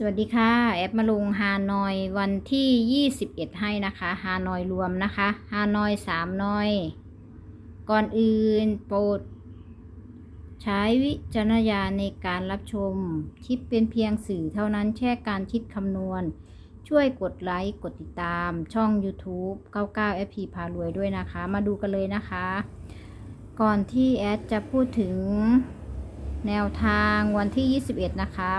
สวัสดีค่ะ แอปมาลงฮานอยวันที่ 21 ให้นะคะ ฮานอยรวมนะคะ ฮานอยสามนอย ก่อนอื่นโปรด ใช้วิจารณญาณในการรับชม คลิปเป็นเพียงสื่อเท่านั้นแค่การคิดคำนวณ ช่วยกดไลค์ กดติดตามช่อง YouTube 99 FP พารวยด้วยนะคะ มาดูกันเลยนะคะ ก่อนที่แอดจะพูดถึงแนวทางวันที่ 21 นะคะ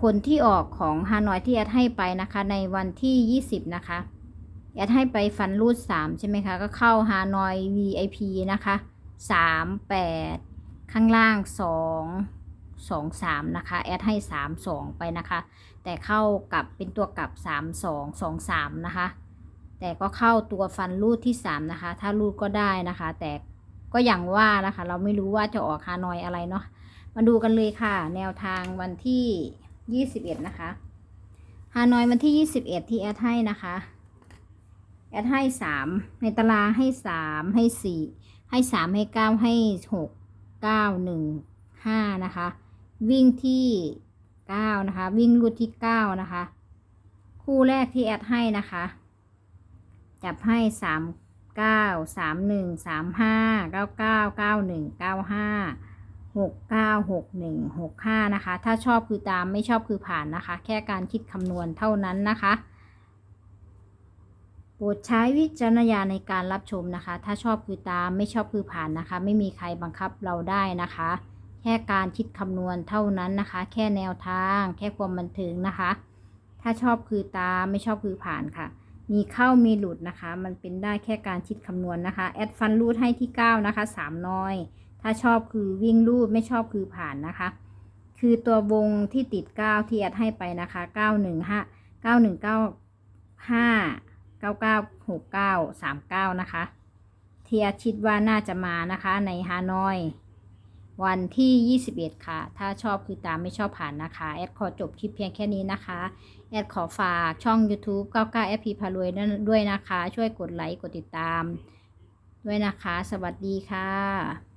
ผลที่ออกของฮานอยที่แอดให้ไปนะคะในวันที่ 20 นะคะ แอดให้ไปฟันรูด 3 ใช่ไหมคะ ก็เข้าฮานอย VIP นะคะ 3 8 ข้างล่าง 2 2 3 นะคะ แอดให้ 3 2 ไปนะคะ แต่เข้ากับเป็นตัวกลับ 3 2 2 3 นะคะ แต่ก็เข้าตัวฟันรูดที่ 3 นะคะ ถ้ารูดก็ได้นะคะ แต่ก็อย่างว่านะคะ เราไม่รู้ว่าจะออกฮานอยอะไรเนาะ มาดูกันเลยค่ะ แนวทางวันที่ 21 นะคะฮานอยวันที่ 21 ที่แอดให้นะคะ แอดให้ 3 ในตารางให้ 3 ให้ 4 ให้ 3 ให้ 9 ให้ 6 9 1 5 นะคะ วิ่งที่ 9 นะคะ วิ่งรูดที่ 9 นะคะ คู่แรกที่แอดให้นะคะ จับให้ 3 9 3 1 3 5 9 9 9 1 9 5 หกเก้าหกหนึ่งหกห้านะคะ ถ้าชอบคือตามไม่ชอบคือผ่านนะคะ แค่การคิดคำนวณเท่านั้นนะคะ โปรดใช้วิจารณญาณในการรับชมนะคะ ถ้าชอบคือตามไม่ชอบคือผ่านนะคะ ไม่มีใครบังคับเราได้นะคะ แค่การคิดคำนวณเท่านั้นนะคะ แค่แนวทาง แค่ความบันเทิงนะคะ ถ้าชอบคือตามไม่ชอบคือผ่านค่ะ มีเข้ามีหลุดนะคะ มันเป็นได้แค่การคิดคำนวณนะคะ แอดฟันรูดให้ที่ 9 นะคะ 3 น้อย ถ้าชอบคือวิ่งรูดไม่ชอบคือผ่านนะคะ คือตัววงที่ติด 9 ที่แอดให้ไปนะคะ 915 9195 9969 39 นะคะ เที่แอดคิดว่าน่าจะมานะคะในฮานอย วันที่ 21 ค่ะ ถ้าชอบคือตามไม่ชอบผ่านนะคะ แอดขอจบคลิปเพียงแค่นี้นะคะ แอดขอฝากช่อง YouTube 99 FP พารวยด้วยนะคะ ช่วยกดไลค์ กดติดตาม ด้วยนะคะ สวัสดีค่ะ